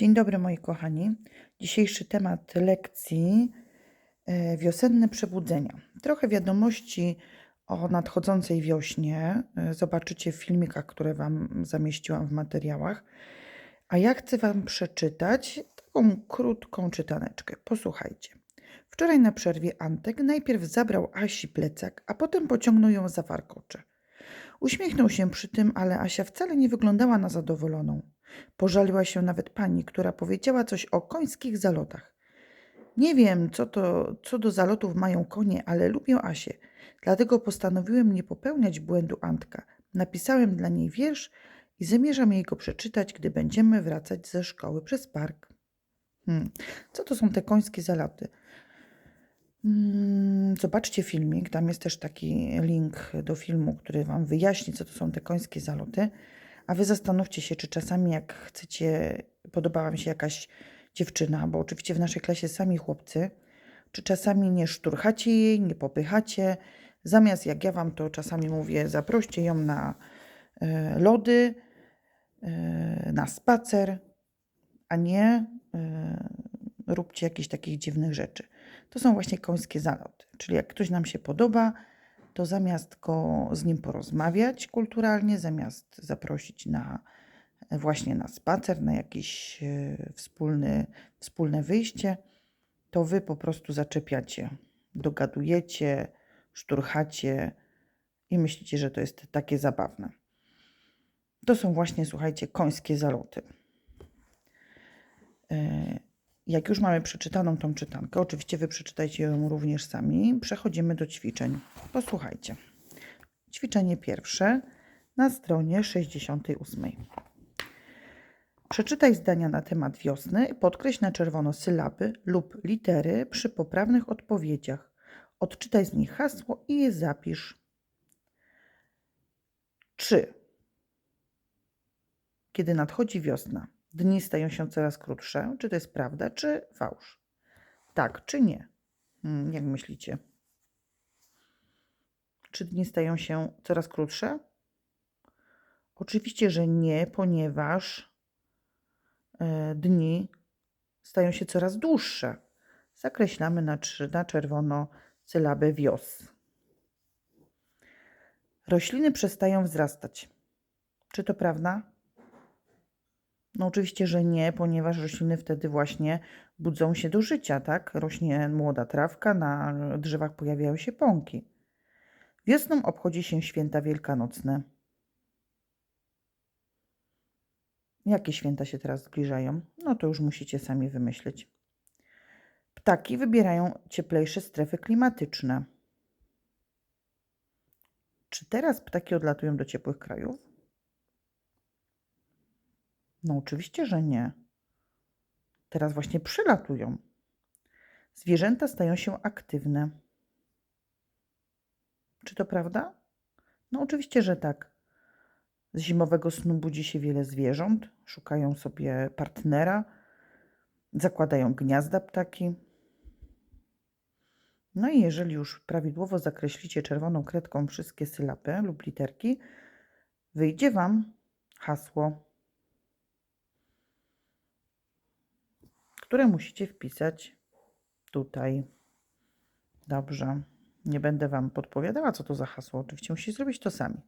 Dzień dobry moi kochani. Dzisiejszy temat lekcji e, wiosenne przebudzenia. Trochę wiadomości o nadchodzącej wiośnie e, zobaczycie w filmikach, które Wam zamieściłam w materiałach. A ja chcę Wam przeczytać taką krótką czytaneczkę. Posłuchajcie. Wczoraj na przerwie Antek najpierw zabrał Asi plecak, a potem pociągnął ją za warkocze. Uśmiechnął się przy tym, ale Asia wcale nie wyglądała na zadowoloną. Pożaliła się nawet pani, która powiedziała coś o końskich zalotach. Nie wiem, co, to, co do zalotów mają konie, ale lubię Asię. Dlatego postanowiłem nie popełniać błędu Antka. Napisałem dla niej wiersz i zamierzam jej go przeczytać, gdy będziemy wracać ze szkoły przez park. Hmm. Co to są te końskie zaloty? Mm, Zobaczcie filmik, tam jest też taki link do filmu, który Wam wyjaśni, co to są te końskie zaloty. A Wy zastanówcie się, czy czasami jak chcecie, podobała mi się jakaś dziewczyna, bo oczywiście w naszej klasie sami chłopcy, czy czasami nie szturchacie jej, nie popychacie, zamiast jak ja Wam to czasami mówię, zaproście ją na e, lody, e, na spacer, a nie e, róbcie jakichś takich dziwnych rzeczy. To są właśnie końskie zaloty. Czyli jak ktoś nam się podoba, to zamiast go z nim porozmawiać kulturalnie, zamiast zaprosić na właśnie na spacer, na jakieś e, wspólny, wspólne wyjście, to wy po prostu zaczepiacie, dogadujecie, szturchacie i myślicie, że to jest takie zabawne. To są właśnie, słuchajcie, końskie zaloty. E, Jak już mamy przeczytaną tą czytankę, oczywiście wy przeczytajcie ją również sami, przechodzimy do ćwiczeń. Posłuchajcie. Ćwiczenie pierwsze na stronie 68. Przeczytaj zdania na temat wiosny i podkreśl na czerwono sylaby lub litery przy poprawnych odpowiedziach. Odczytaj z nich hasło i je zapisz. 3. Kiedy nadchodzi wiosna, dni stają się coraz krótsze. Czy to jest prawda, czy fałsz? Tak, czy nie? Hmm, Jak myślicie? Czy dni stają się coraz krótsze? Oczywiście, że nie, ponieważ e, dni stają się coraz dłuższe. Zakreślamy na, na czerwono sylabę wios. Rośliny przestają wzrastać. Czy to prawda? No oczywiście, że nie, ponieważ rośliny wtedy właśnie budzą się do życia, tak? Rośnie młoda trawka, na drzewach pojawiają się pąki. Wiosną obchodzi się święta wielkanocne. Jakie święta się teraz zbliżają? No to już musicie sami wymyślić. Ptaki wybierają cieplejsze strefy klimatyczne. Czy teraz ptaki odlatują do ciepłych krajów? No oczywiście, że nie. Teraz właśnie przylatują. Zwierzęta stają się aktywne. Czy to prawda? No oczywiście, że tak. Z zimowego snu budzi się wiele zwierząt, szukają sobie partnera, zakładają gniazda ptaki. No i jeżeli już prawidłowo zakreślicie czerwoną kredką wszystkie sylaby lub literki, wyjdzie Wam hasło które musicie wpisać tutaj. Dobrze. Nie będę Wam podpowiadała, co to za hasło. Oczywiście musicie zrobić to sami.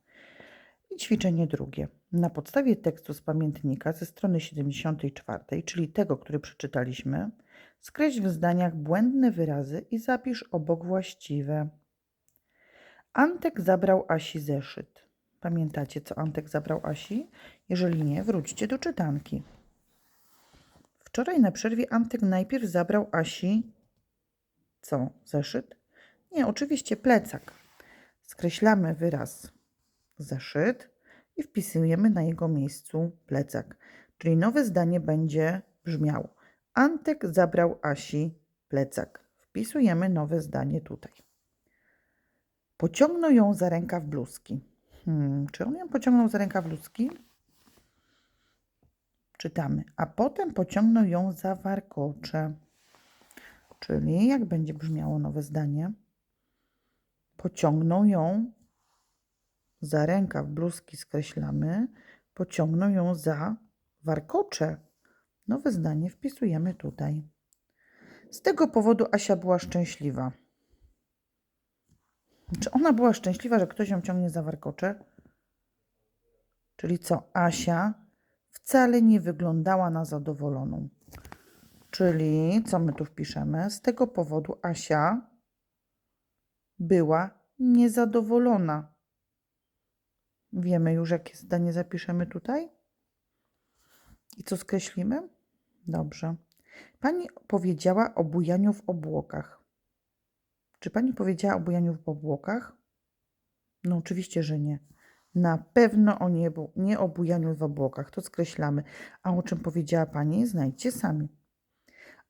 I ćwiczenie drugie. Na podstawie tekstu z pamiętnika ze strony 74, czyli tego, który przeczytaliśmy, skreśl w zdaniach błędne wyrazy i zapisz obok właściwe. Antek zabrał Asi zeszyt. Pamiętacie, co Antek zabrał Asi? Jeżeli nie, wróćcie do czytanki. Wczoraj na przerwie Antek najpierw zabrał Asi. Co? Zeszyt? Nie, oczywiście plecak. Skreślamy wyraz zeszyt i wpisujemy na jego miejscu plecak. Czyli nowe zdanie będzie brzmiało: Antek zabrał Asi plecak. Wpisujemy nowe zdanie tutaj. Pociągnął ją za rękaw bluzki. Hmm, czy on ją pociągnął za rękaw bluzki? Czytamy, a potem pociągnął ją za warkocze. Czyli jak będzie brzmiało nowe zdanie? Pociągnął ją za rękaw bluzki skreślamy, pociągnął ją za warkocze. Nowe zdanie wpisujemy tutaj. Z tego powodu Asia była szczęśliwa. Czy ona była szczęśliwa, że ktoś ją ciągnie za warkocze? Czyli co? Asia wcale nie wyglądała na zadowoloną. Czyli co my tu wpiszemy? Z tego powodu Asia była niezadowolona. Wiemy już, jakie zdanie zapiszemy tutaj? I co skreślimy? Dobrze. Pani powiedziała o bujaniu w obłokach. Czy pani powiedziała o bujaniu w obłokach? No oczywiście, że nie. Na pewno o niebu, nie o bujaniu w obłokach. To skreślamy. A o czym powiedziała pani? Znajdźcie sami.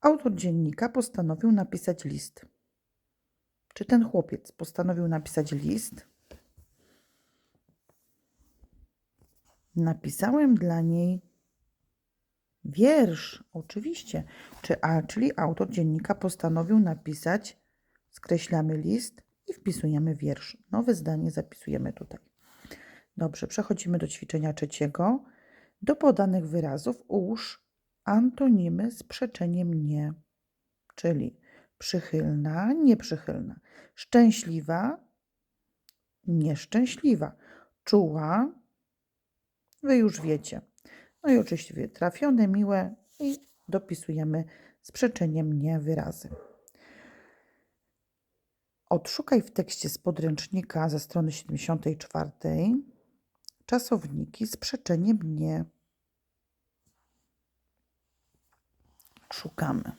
Autor dziennika postanowił napisać list. Czy ten chłopiec postanowił napisać list? Napisałem dla niej wiersz, oczywiście. Czy, a, czyli autor dziennika postanowił napisać, skreślamy list i wpisujemy wiersz. Nowe zdanie zapisujemy tutaj. Dobrze, przechodzimy do ćwiczenia trzeciego. Do podanych wyrazów ułóż antonimy z przeczeniem nie, czyli przychylna, nieprzychylna, szczęśliwa, nieszczęśliwa, czuła, wy już wiecie. No i oczywiście trafione, miłe i dopisujemy z przeczeniem nie wyrazy. Odszukaj w tekście z podręcznika ze strony 74 czasowniki z przeczeniem nie. Szukamy.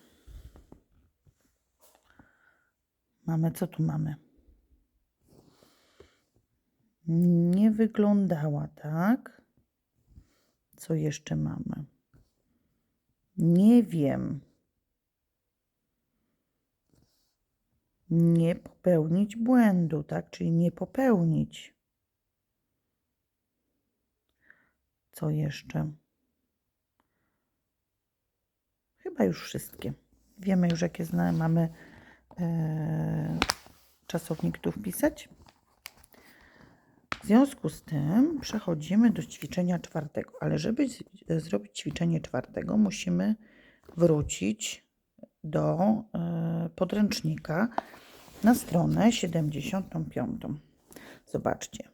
Mamy, co tu mamy? Nie wyglądała, tak? Co jeszcze mamy? Nie wiem. Nie popełnić błędu, tak? Czyli nie popełnić. Co jeszcze? Chyba już wszystkie. Wiemy już, jakie zna, mamy e, czasownik tu wpisać. W związku z tym przechodzimy do ćwiczenia czwartego, ale żeby z- zrobić ćwiczenie czwartego, musimy wrócić do e, podręcznika na stronę 75. Zobaczcie.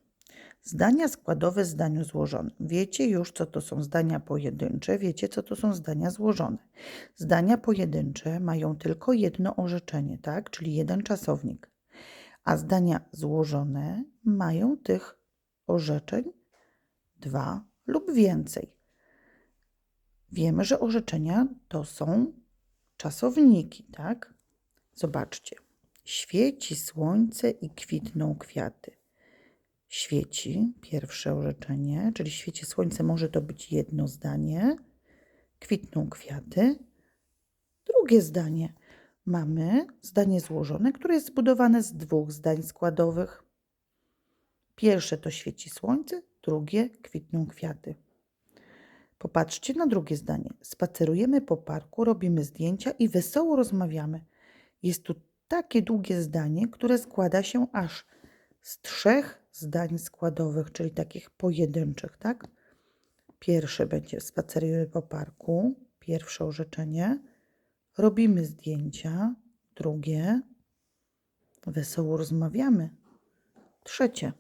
Zdania składowe zdaniu złożonym. Wiecie już, co to są zdania pojedyncze, wiecie, co to są zdania złożone. Zdania pojedyncze mają tylko jedno orzeczenie, tak? Czyli jeden czasownik. A zdania złożone mają tych orzeczeń dwa lub więcej. Wiemy, że orzeczenia to są czasowniki, tak? Zobaczcie. Świeci słońce i kwitną kwiaty. Świeci, pierwsze orzeczenie, czyli świeci słońce może to być jedno zdanie. Kwitną kwiaty. Drugie zdanie. Mamy zdanie złożone, które jest zbudowane z dwóch zdań składowych. Pierwsze to świeci słońce, drugie kwitną kwiaty. Popatrzcie na drugie zdanie. Spacerujemy po parku, robimy zdjęcia i wesoło rozmawiamy. Jest tu takie długie zdanie, które składa się aż z trzech zdań składowych, czyli takich pojedynczych, tak? Pierwsze będzie spacerujemy po parku, pierwsze orzeczenie. Robimy zdjęcia, drugie wesoło rozmawiamy. Trzecie.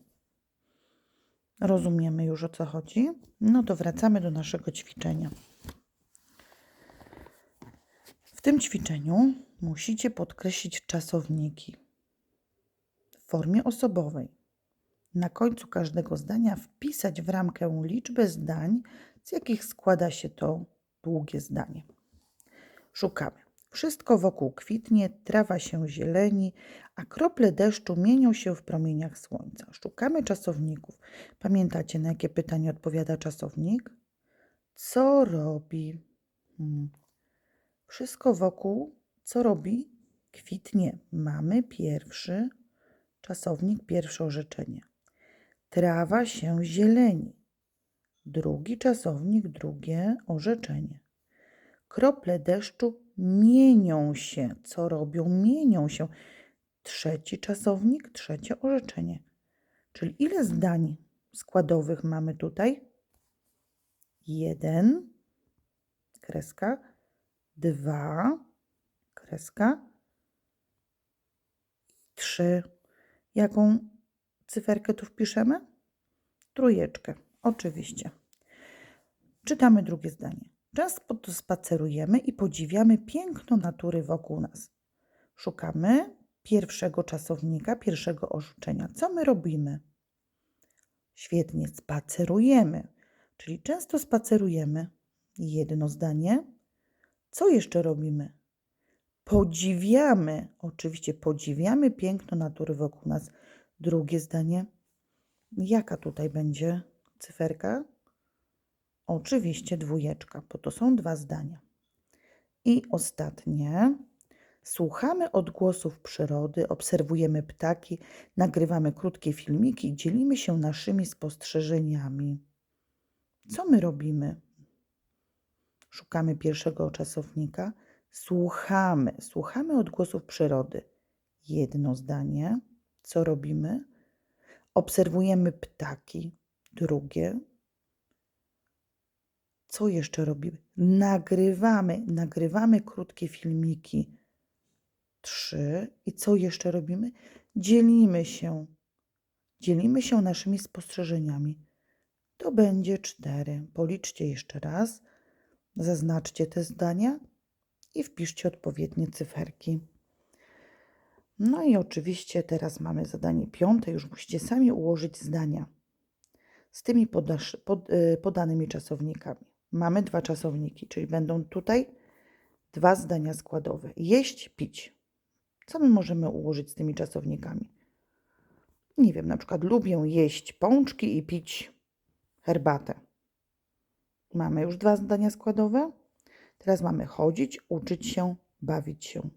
Rozumiemy już o co chodzi? No to wracamy do naszego ćwiczenia. W tym ćwiczeniu musicie podkreślić czasowniki w formie osobowej. Na końcu każdego zdania wpisać w ramkę liczbę zdań, z jakich składa się to długie zdanie. Szukamy. Wszystko wokół kwitnie, trawa się zieleni, a krople deszczu mienią się w promieniach słońca. Szukamy czasowników. Pamiętacie, na jakie pytanie odpowiada czasownik? Co robi? Hmm. Wszystko wokół, co robi? Kwitnie. Mamy pierwszy czasownik, pierwsze orzeczenie. Trawa się zieleni. Drugi czasownik, drugie orzeczenie. Krople deszczu mienią się. Co robią? Mienią się. Trzeci czasownik, trzecie orzeczenie. Czyli ile zdań składowych mamy tutaj? Jeden. kreska, dwa, kreska, trzy. Jaką cyferkę tu wpiszemy? Trójeczkę, oczywiście. Czytamy drugie zdanie. Często spacerujemy i podziwiamy piękno natury wokół nas. Szukamy pierwszego czasownika, pierwszego orzeczenia. Co my robimy? Świetnie, spacerujemy, czyli często spacerujemy. Jedno zdanie. Co jeszcze robimy? Podziwiamy, oczywiście podziwiamy piękno natury wokół nas. Drugie zdanie. Jaka tutaj będzie cyferka? Oczywiście dwójeczka, bo to są dwa zdania. I ostatnie. Słuchamy odgłosów przyrody, obserwujemy ptaki, nagrywamy krótkie filmiki dzielimy się naszymi spostrzeżeniami. Co my robimy? Szukamy pierwszego czasownika. Słuchamy, słuchamy odgłosów przyrody. Jedno zdanie. Co robimy? Obserwujemy ptaki. Drugie. Co jeszcze robimy? Nagrywamy, nagrywamy krótkie filmiki. Trzy. I co jeszcze robimy? Dzielimy się. Dzielimy się naszymi spostrzeżeniami. To będzie cztery. Policzcie jeszcze raz. Zaznaczcie te zdania i wpiszcie odpowiednie cyferki. No i oczywiście teraz mamy zadanie piąte. Już musicie sami ułożyć zdania z tymi pod, y, podanymi czasownikami. Mamy dwa czasowniki, czyli będą tutaj dwa zdania składowe. Jeść, pić. Co my możemy ułożyć z tymi czasownikami? Nie wiem, na przykład lubię jeść pączki i pić herbatę. Mamy już dwa zdania składowe. Teraz mamy chodzić, uczyć się, bawić się.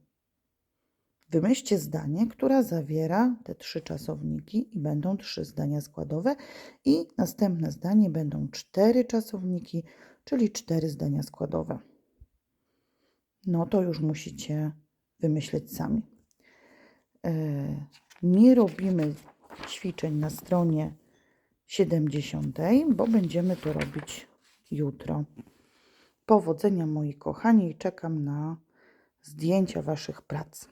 Wymyślcie zdanie, które zawiera te trzy czasowniki i będą trzy zdania składowe i następne zdanie będą cztery czasowniki, czyli cztery zdania składowe. No to już musicie wymyśleć sami. E, Nie robimy ćwiczeń na stronie 70, bo będziemy to robić jutro. Powodzenia moi kochani i czekam na zdjęcia Waszych prac.